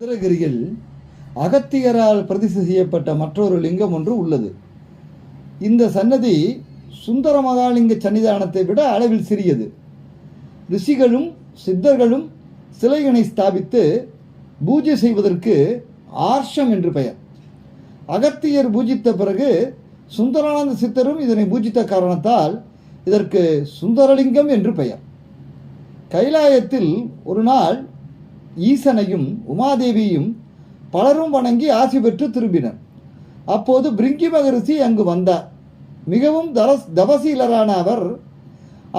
சந்திரகிரியில் அகத்தியரால் பிரதிஷ்டை செய்யப்பட்ட மற்றொரு லிங்கம் ஒன்று உள்ளது. இந்த சன்னதி சுந்தர மகாலிங்க சன்னிதானத்தை விட அளவில் சிறியது. ரிஷிகளும் சித்தர்களும் சிலைகளை ஸ்தாபித்து பூஜை செய்வதற்கு ஆர்ஷம் என்று பெயர். அகத்தியர் பூஜித்த பிறகு சுந்தரானந்த சித்தரும் இதனை பூஜித்த காரணத்தால் இதற்கு சுந்தரலிங்கம் என்று பெயர். கைலாயத்தில் ஒரு நாள் ஈசனையும் உமாதேவியும் பலரும் வணங்கி ஆசி பெற்று திரும்பினர். அப்போது பிரிங்கி மகரிஷி அங்கு வந்தார். மிகவும் தரஸ் தவசீலரான அவர்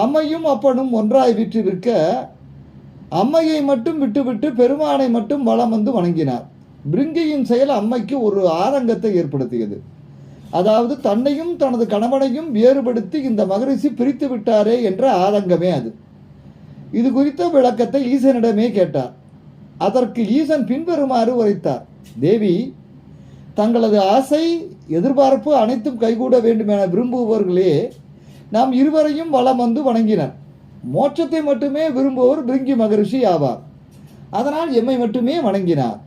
அம்மையும் அப்பனும் ஒன்றாய் விற்றிருக்க அம்மையை மட்டும் விட்டுவிட்டு பெருமானை மட்டும் வலம் வந்து வணங்கினார். பிரிங்கியின் செயல் அம்மைக்கு ஒரு ஆரங்கத்தை ஏற்படுத்தியது. அதாவது தன்னையும் தனது கணவனையும் வேறுபடுத்தி இந்த மகரிஷி பிரித்து விட்டாரே என்ற ஆதங்கமே அது. இது குறித்த விளக்கத்தை ஈசனிடமே கேட்டார். அதற்கு ஈசன் பின்வருமாறு உரைத்தார். தேவி தங்களது ஆசை எதிர்பார்ப்பு அனைத்தும் கைகூட வேண்டும் என விரும்புபவர்களே நாம் இருவரையும் வலம் வந்து வணங்கினர். மோட்சத்தை மட்டுமே விரும்புவோர் பிரிங்கி மகரிஷி ஆவார். அதனால் எம்மை மட்டுமே வணங்கினார்.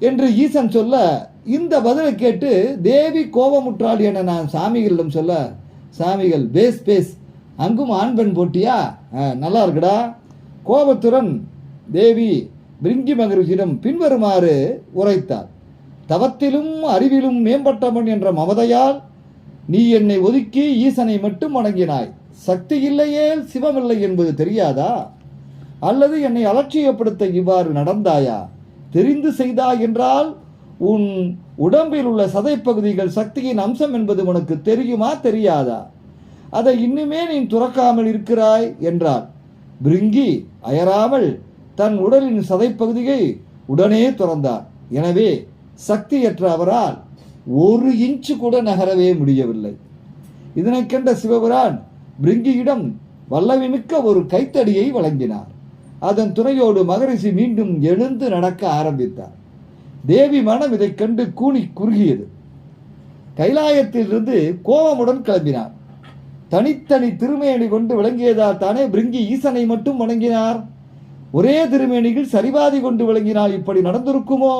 என்று ஈசன் சொல்ல இந்த பதிலை கேட்டு தேவி கோபமுற்றாள் என நான் சாமிகளிடம் சொல்ல சாமிகள் பேஸ் பேஸ் அங்கும் ஆண் பெண் போட்டியா? ஆ, நல்லா இருக்குடா. கோபத்துடன் தேவி பிரிங்கி மகிழ்ச்சியிடம் பின்வருமாறு உரைத்தார். தவத்திலும் அறிவிலும் மேம்பட்டவன் என்ற மமதையால் நீ என்னை ஒதுக்கி ஈசனை மட்டும் வணங்கினாய். சக்தி இல்லையேல் சிவமில்லை என்பது தெரியாதா? அல்லது என்னை அலட்சியப்படுத்த இவ்வாறு நடந்தாயா? தெரிந்து செய்தாய் என்றால் உன் உடம்பில் உள்ள சதைப்பகுதிகள் சக்தியின் அம்சம் என்பது உனக்கு தெரியுமா தெரியாதா? அதை இன்னுமே நீ துறக்காமல் இருக்கிறாய் என்றார். பிருங்கி அயராமல் தன் உடலின் சதைப்பகுதியை உடனே துறந்தார். எனவே சக்தியற்ற அவரால் ஒரு இன்ச்சு கூட நகரவே முடியவில்லை. இதனைக் கண்ட சிவபிரான் பிரிங்கியிடம் வல்லமைமிக்க ஒரு கைத்தடியை வழங்கினார். அதன் துணையோடு மகரிஷி மீண்டும் எழுந்து நடக்க ஆரம்பித்தார். தேவி மனம் இதைக் கண்டு கூனி குறுகியது. கைலாயத்திலிருந்து கோபமுடன் கிளம்பினார். தனித்தனி திருமையணி கொண்டு விளங்கியதால் தானே பிரிங்கி ஈசனை மட்டும் வணங்கினார். ஒரே திருமேனியில் சரிபாதி கொண்டு விளங்கினால் இப்படி நடந்திருக்குமோ?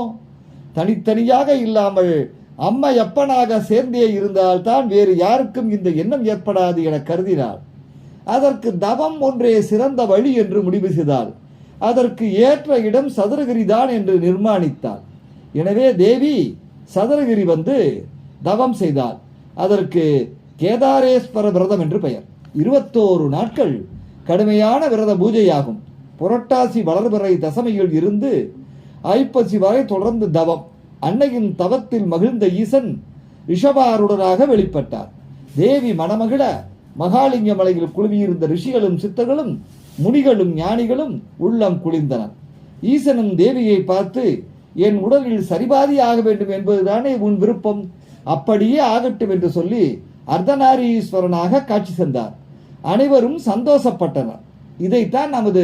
தனித்தனியாக இல்லாமல் அம்மா எப்பனாக சேர்ந்தே இருந்தால் தான் வேறு யாருக்கும் இந்த எண்ணம் ஏற்படாது என கருதினாள். அதற்கு தவம் ஒன்றே சிறந்த வழி என்று முடிவு செய்தாள். அதற்கு ஏற்ற இடம் சதுரகிரிதான் என்று நிர்மாணித்தாள். எனவே தேவி சதுரகிரி வந்து தவம் செய்தாள். அதற்கு கேதாரேஸ்வர விரதம் என்று பெயர். இருபத்தோரு நாட்கள் கடுமையான விரத பூஜையாகும். புரட்டாசி வளர்பிறை தசமையில் இருந்து ஐப்பசி வரை தொடர்ந்து தவம். அன்னையின் தவத்தில் மகிழ்ந்த ஈசன் ரிஷபாருடனாக வெளிப்பட்டார். தேவி மணமகிழ மகாலிங்க மலையில் குழுமியிருந்த ரிஷிகளும் சித்தர்களும் முனிகளும் ஞானிகளும் உள்ளம் குளிர்ந்தனர். ஈசனும் தேவியை பார்த்து என் உடலில் சரிபாதி ஆக வேண்டும் என்பதுதானே உன் விருப்பம்? அப்படியே ஆகட்டும் என்று சொல்லி அர்த்தநாரீஸ்வரனாக காட்சி சென்றார் அனைவரும் சந்தோஷப்பட்டனர். இதைத்தான் நமது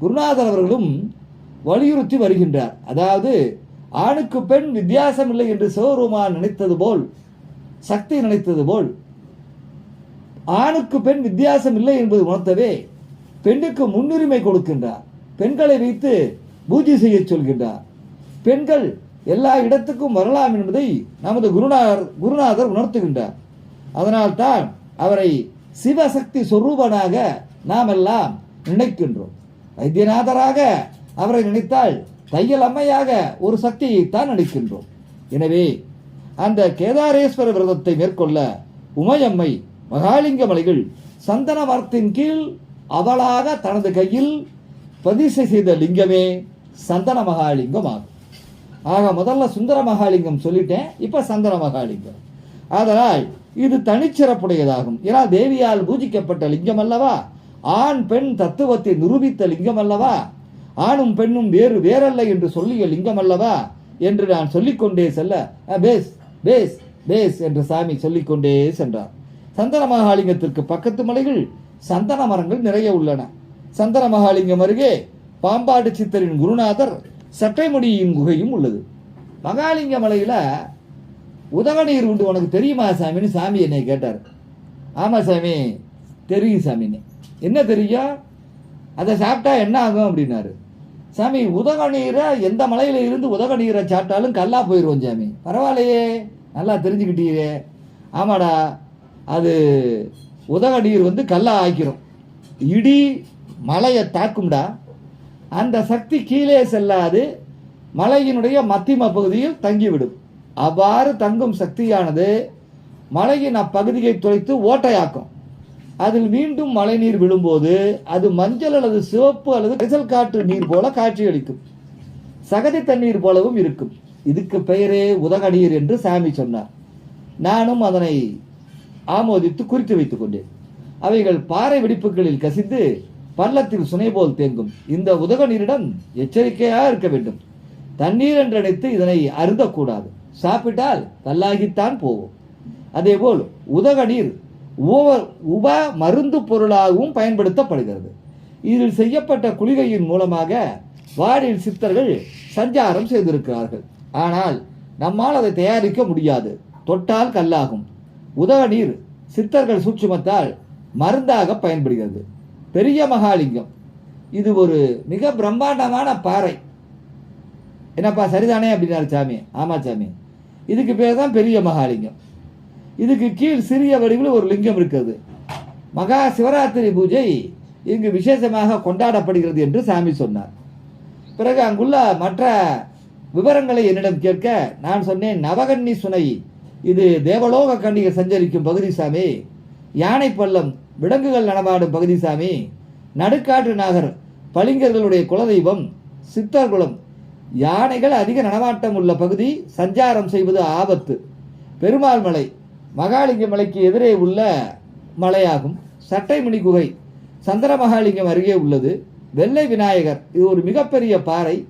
குருநாதர் அவர்களும் வலியுறுத்தி வருகின்றார். அதாவது ஆணுக்கு பெண் வித்தியாசம் இல்லை என்று சிவபெருமான் நினைத்தது போல் சக்தி நினைத்தது போல் ஆணுக்கு பெண் வித்தியாசம் இல்லை என்பது உணர்த்தவே பெண்ணுக்கு முன்னுரிமை கொடுக்கின்றார். பெண்களை வைத்து பூஜை செய்ய சொல்கின்றார். பெண்கள் எல்லா இடத்துக்கும் வரலாம் என்பதை நமது குருநாதர் குருநாதர் உணர்த்துகின்றார். அதனால்தான் அவரை சிவசக்தி சொரூபனாக நாம் எல்லாம் நினைக்கின்றோம். வைத்தியநாதராக அவரை நினைத்தால் தையல் அம்மையாக ஒரு சக்தியைத்தான் நினைக்கின்றோம் எனவே அந்த கேதாரேஸ்வர விரதத்தை மேற்கொள்ள உமையம்மை மகாலிங்க மலைகள் சந்தன மரத்தின் கீழ் அவளாக தனது கையில் பதிசை செய்த லிங்கமே சந்தன மகாலிங்கம் ஆகும் ஆக முதல்ல சுந்தர மகாலிங்கம் சொல்லிட்டேன் இப்போ சந்தன மகாலிங்கம். அதனால் இது தனிச்சிறப்புடையதாகும். ஏன்னா தேவியால் பூஜிக்கப்பட்ட லிங்கம் அல்லவா? ஆண் பெண் தத்துவத்தை நிரூபித்த லிங்கம் அல்லவா? ஆணும் பெண்ணும் வேறு வேறல்ல என்று சொல்லிய லிங்கம் அல்லவா? என்று நான் சொல்லிக்கொண்டே செல்ல பேஸ் பேஸ் பேஸ் என்று சாமி சொல்லிக்கொண்டே சென்றார். சந்தன மகாலிங்கத்திற்கு பக்கத்து மலைகள் சந்தன மரங்கள் நிறைய உள்ளன. சந்தன மகாலிங்கம் அருகே பாம்பாடு சித்தரின் குருநாதர் சட்டைமுடியின் குகையும் உள்ளது. மகாலிங்க மலையில் உதவநீர் உண்டு உனக்கு தெரியுமா சாமின்னு சாமி என்னை கேட்டார். ஆமாம் சாமி தெரியும் சாமின்னு. என்ன தெரியும் அதை சாப்பிட்டா என்ன ஆகும் அப்படின்னாரு. சாமி உதக நீரை எந்த மலையில் இருந்து உதக நீரை சாப்பிட்டாலும் கல்லா போயிடுவோம் சாமி. பரவாயில்லையே நல்லா தெரிஞ்சுக்கிட்டீரே. ஆமாடா அது உதக நீர் வந்து கல்லாக ஆக்கிரும். இடி மலையை தாக்கும்டா. அந்த சக்தி கீழே செல்லாது மலையினுடைய மத்திம பகுதியில் தங்கிவிடும். அவ்வாறு தங்கும் சக்தியானது மலையின் அப்பகுதியை துளைத்து ஓட்டையாக்கும். அதில் மீண்டும் மழைநீர் விழும்போது அது மஞ்சள் அல்லது சிவப்பு அல்லது கரிசல் காற்று நீர் போல காட்சியளிக்கும். சகதி தண்ணீர் போலவும் இருக்கும். இதுக்கு பெயரே உதகநீர் என்று சாமி சொன்னார். நானும் அதனை ஆமோதித்து குறித்து வைத்துக் கொண்டேன். அவைகள் பாறை வெடிப்புகளில் கசிந்து பள்ளத்தில் சுனை போல் தேங்கும். இந்த உதக நீரிடம் எச்சரிக்கையாக இருக்க வேண்டும். தண்ணீர் என்று நினைத்து இதனை அருந்தக்கூடாது. சாப்பிட்டால் கல்லாகித்தான் போகும். அதேபோல் உதக நீர் உப உப மருந்து பொருளாகவும் பயன்படுத்தப்படுகிறது. இதில் செய்யப்பட்ட குளிகையின் மூலமாக வாடில் சித்தர்கள் சஞ்சாரம் செய்திருக்கிறார்கள். ஆனால் நம்மால் அதை தயாரிக்க முடியாது. தொட்டால் கல்லாகும். உதகநீர் சித்தர்கள் சூட்சுமத்தால் மருந்தாக பயன்படுகிறது. பெரிய மகாலிங்கம். இது ஒரு மிக பிரம்மாண்டமான பாறை. என்னப்பா சரிதானே? அப்படின்னாரு சாமி. ஆமா சாமி. இதுக்கு பேர் தான் பெரிய மகாலிங்கம். இதுக்கு கீழ் சிறிய வடிவில் ஒரு லிங்கம் இருக்கிறது. மகா சிவராத்திரி பூஜை இங்கு விசேஷமாக கொண்டாடப்படுகிறது என்று சாமி சொன்னார். பிறகு அங்குள்ள மற்ற விவரங்களை என்னிடம் கேட்க நான் சொன்னேன் நவகன்னி சுனை இது தேவலோக கண்ணிகள் சஞ்சரிக்கும் பகுதி சாமி. யானை பள்ளம் விலங்குகள் நடமாடும் பகுதி சாமி. நடுக்காற்று நாகர் பளிங்கர்களுடைய குலதெய்வம் சித்தர்குலம் யானைகள் அதிக நடமாட்டம் உள்ள பகுதி சஞ்சாரம் செய்வது ஆபத்து. பெருமாள் மலை மகாலிங்க மலைக்கு எதிரே உள்ள மலையாகும். சட்டைமணி குகை சந்திர மகாலிங்கம் அருகே உள்ளது. வெள்ளை விநாயகர் இது ஒரு மிகப்பெரிய பாறை.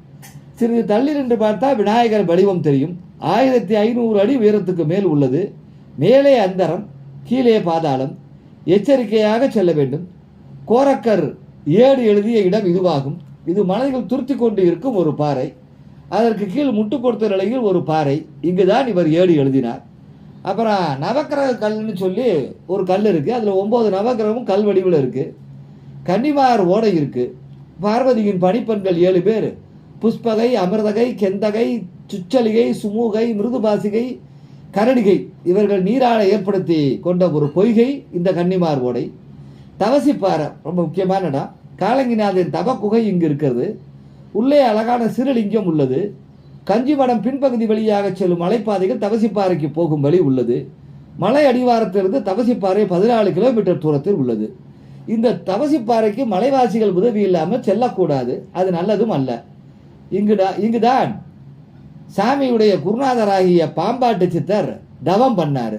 சிறிது தள்ளி நின்று பார்த்தா விநாயகர் வடிவம் தெரியும். ஆயிரத்தி ஐநூறு அடி உயரத்துக்கு மேல் உள்ளது. மேலே அந்தரம் கீழே பாதாளம். எச்சரிக்கையாக செல்ல வேண்டும். கோரக்கர் ஏடு எழுதிய இடம் இதுவாகும். இது மனதில் துருத்தி கொண்டு இருக்கும் ஒரு பாறை. அதற்கு கீழ் முட்டு கொடுத்த நிலையில் ஒரு பாறை. இங்குதான் இவர் ஏடு எழுதினார். அப்புறம் நவக்கிரக கல்னு சொல்லி ஒரு கல் இருக்குது அதில் ஒம்பது நவக்கிரகமும் கல் வடிவில் இருக்குது கன்னிமார் ஓடை இருக்குது பார்வதியின் பணிப்பெண்கள் ஏழு பேர். புஷ்பகை அமிர்தகை கெந்தகை சுச்சலிகை சுமூகை மிருதுபாசிகை கரடிகை இவர்கள் நீராட ஏற்படுத்தி கொண்ட ஒரு பொய்கை இந்த கன்னிமார் ஓடை. தவசிப்பாறை ரொம்ப முக்கியமான இடம். காலங்கிநாதன் தவக்குகை இங்கு இருக்கிறது. உள்ளே அழகான சிறுலிங்கம் உள்ளது. கஞ்சிமடம் பின்பகுதி வழியாக செல்லும் மலைப்பாதைகள் தவசிப்பாறைக்கு போகும் வழி உள்ளது. மலை அடிவாரத்திலிருந்து தவசிப்பாறை பதினாலு கிலோமீட்டர் தூரத்தில் உள்ளது. இந்த தவசிப்பாறைக்கு மலைவாசிகள் உதவி இல்லாமல் செல்லக்கூடாது. அது நல்லதும் அல்ல. இங்குடா இங்குதான் சாமியுடைய குருநாதராகிய பாம்பாட்டு சித்தர் தவம் பண்ணார்.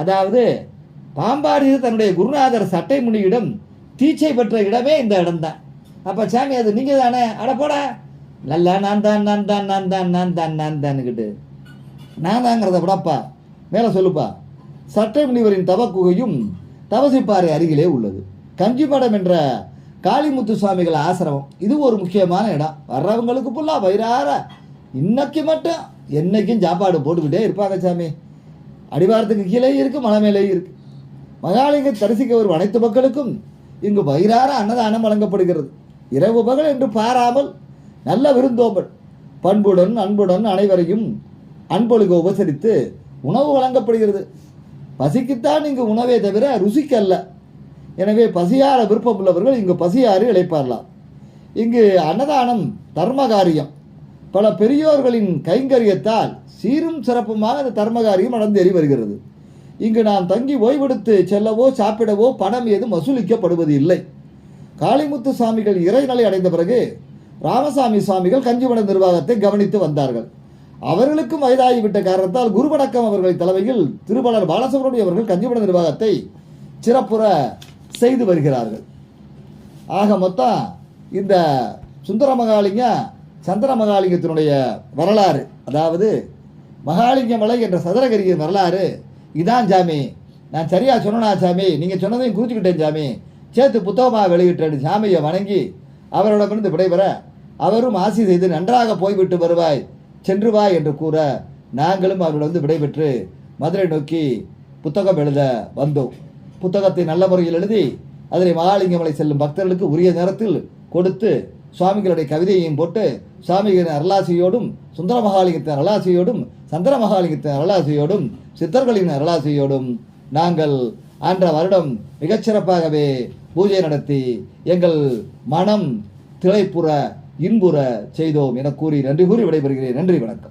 அதாவது பாம்பாடி தன்னுடைய குருநாதர் சட்டை முனியிடம் தீட்சை பெற்ற இடமே இந்த இடம்தான். அப்போ சாமி அது நீங்கள் தானே அட போட. நல்லா நான் தான் நான் தான் நான் தான் நான் தான் நான் தான்னுக்கிட்டு நான் தாங்கிறத விடப்பா. மேலே சொல்லுப்பா. சட்டை முனிவரின் தவக்குகையும் தவசிப்பாறை அருகிலே உள்ளது. கஞ்சிமடம் என்ற காளிமுத்து சுவாமிகள் ஆசிரமம். இது ஒரு முக்கியமான இடம். வர்றவங்களுக்கு ஃபுல்லாக வயிறார. இன்னைக்கு மட்டும் என்னைக்கும் சாப்பாடு போட்டுக்கிட்டே இருப்பாங்க சாமி. அடிவாரத்துக்கு கீழே இருக்குது மலை மேலே இருக்குது மகாலிங்க தரிசிக்க வரும் அனைத்து மக்களுக்கும் இங்கு வயிறார அன்னதானம் வழங்கப்படுகிறது. இரவு பகல் என்று பாராமல் நல்ல விருந்தோம்பல். பண்புடன் அன்புடன் அனைவரையும் அன்பொழுக உபசரித்து உணவு வழங்கப்படுகிறது. பசிக்குத்தான் இங்கு உணவே தவிர ருசிக்கல்ல. எனவே பசியார விருப்பம் உள்ளவர்கள் இங்கு பசியாறு இழைப்பாரலாம் இங்கு அன்னதானம் தர்மகாரியம். பல பெரியோர்களின் கைங்கரியத்தால் சீரும் சிறப்புமாக இந்த தர்மகாரியம் நடந்தேறி வருகிறது. இங்கு நாம் தங்கி ஓய்வெடுத்து செல்லவோ சாப்பிடவோ பணம் ஏதும் வசூலிக்கப்படுவது இல்லை. காளிமுத்து சாமிகள் இறைநிலை அடைந்த பிறகு ராமசாமி சுவாமிகள் கஞ்சிமட நிர்வாகத்தை கவனித்து வந்தார்கள். அவர்களுக்கும் வயதாகிவிட்ட காரணத்தால் குருவணக்கம் அவர்களின் தலைமையில் திருமலர் பாலசுப்ரமணியம் அவர்கள் கஞ்சிமட நிர்வாகத்தை சிறப்புற செய்து வருகிறார்கள். ஆக மொத்தம் இந்த சுந்தர மகாலிங்க சந்திர மகாலிங்கத்தினுடைய வரலாறு அதாவது மகாலிங்க மலை என்ற சதுரகிரியின் வரலாறு இதான் சாமி. நான் சரியாக சொன்னா சாமி? நீங்கள் சொன்னதையும் குறிச்சுக்கிட்டேன் சாமி. சேர்த்து புத்தகமாக வெளியிட்டேன். சாமியை வணங்கி அவரோட அவரிடமிருந்து விடைபெற அவரும் ஆசி செய்து நன்றாக போய்விட்டு வருவாய் சென்று வா என்று கூற நாங்களும் அவரிடம் விடைபெற்று மதுரை நோக்கி புத்தகம் எழுத வந்தோம். புத்தகத்தை நல்ல முறையில் எழுதி அதனை மகாலிங்கமலை செல்லும் பக்தர்களுக்கு உரிய நேரத்தில் கொடுத்து சுவாமிகளுடைய கவிதையையும் போட்டு சுவாமிகளின் அருளாசியோடும் சுந்தர மகாலிங்கத்தின் அருளாசியோடும் சந்திர மகாலிங்கத்தின் அருளாசியோடும் சித்தர்களின் அருளாசியோடும் நாங்கள் ஆன்ற வருடம் மிகச்சிறப்பாகவே பூஜை நடத்தி எங்கள் மனம் திளைப்புற இன்புற செய்தோம் என கூறி நன்றி கூறி விடைபெறுகிறேன். நன்றி வணக்கம்.